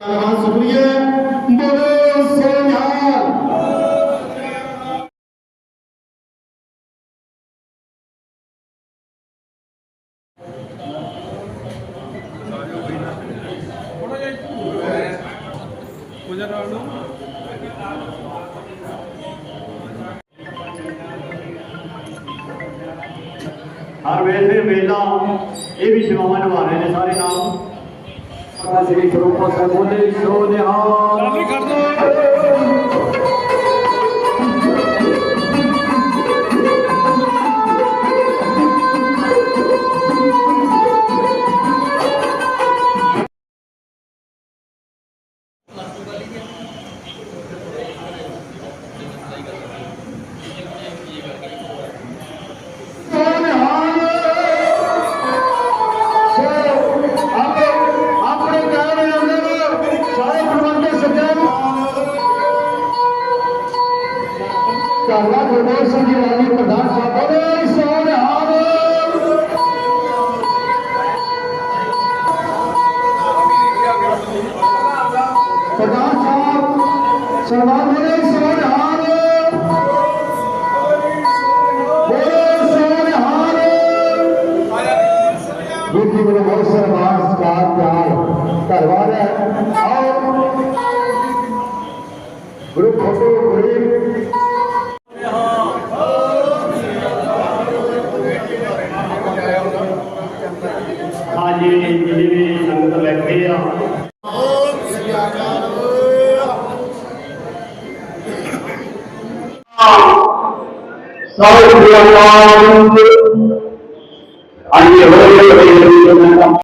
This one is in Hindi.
सुनिए हर वेल में मेला ये भी सेवाएँ निभा रहे हैं सारे नाम। श्री गुरु को सर्वोदय सोनिहार ਕਾਲਾ ਗੁਰਦੇਵ ਸਿੰਘ ਜੀ ਵਾਲੀ ਪ੍ਰਧਾਨ ਸਾਹਿਬ ਬੋਲੇ ਸੋਨਿਹਾਲ ਪ੍ਰਧਾਨ ਸਾਹਿਬ ਸਰਵਾਨ ਬੋਲੇ ਸੋਨਿਹਾਲ ਬੋਲੇ ਸੋਨਿਹਾਲ ਬੁੱਧੀ ਬਲ ਬਹੁਤ ਸਰਵਾਨ ਸਕਾਰ ਪਿਆਰ ਧੰਨਵਾਦ ਹੈ ਆਓ ਗੁਰੂ photo Sorry, we are wrong. I'm